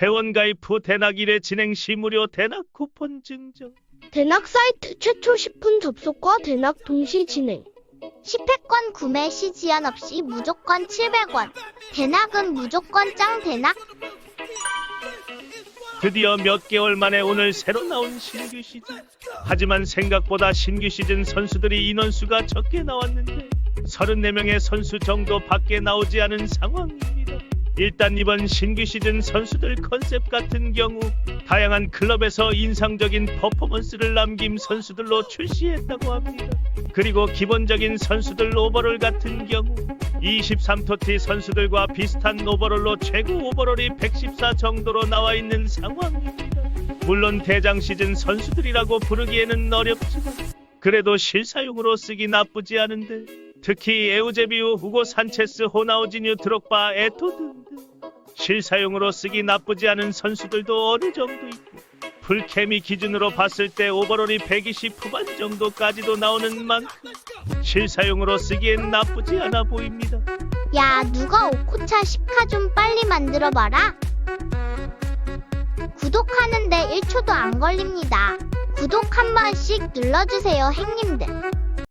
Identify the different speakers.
Speaker 1: 회원 가입 후 대낙 1회 진행 시 무료 대낙 쿠폰 증정.
Speaker 2: 대낙 사이트 최초 10분 접속과 대낙 동시 진행.
Speaker 3: 10회권 구매 시 지연 없이 무조건 700원. 대낙은 무조건 짱 대낙.
Speaker 1: 드디어 몇 개월 만에 오늘 새로 나온 신규 시즌. 하지만 생각보다 신규 시즌 선수들이 인원수가 적게 나왔는데 34명의 선수 정도밖에 나오지 않은 상황입니다. 일단 이번 신규 시즌 선수들 컨셉 같은 경우 다양한 클럽에서 인상적인 퍼포먼스를 남김 선수들로 출시했다고 합니다. 그리고 기본적인 선수들 오버롤 같은 경우 23토티 선수들과 비슷한 오버롤로 최고 오버롤이 114 정도로 나와 있는 상황입니다. 물론 대장 시즌 선수들이라고 부르기에는 어렵지만 그래도 실사용으로 쓰기 나쁘지 않은데 특히 에우제비우, 후고 산체스, 호나우지뉴, 드록바, 에토 등등 실사용으로 쓰기 나쁘지 않은 선수들도 어느 정도 있고 풀케미 기준으로 봤을 때 오버롤이 120 후반 정도까지도 나오는 만큼 실사용으로 쓰기엔 나쁘지 않아 보입니다.
Speaker 3: 야, 누가 오코차 10카 좀 빨리 만들어봐라. 구독하는데 1초도 안 걸립니다. 구독 한 번씩 눌러주세요, 행님들.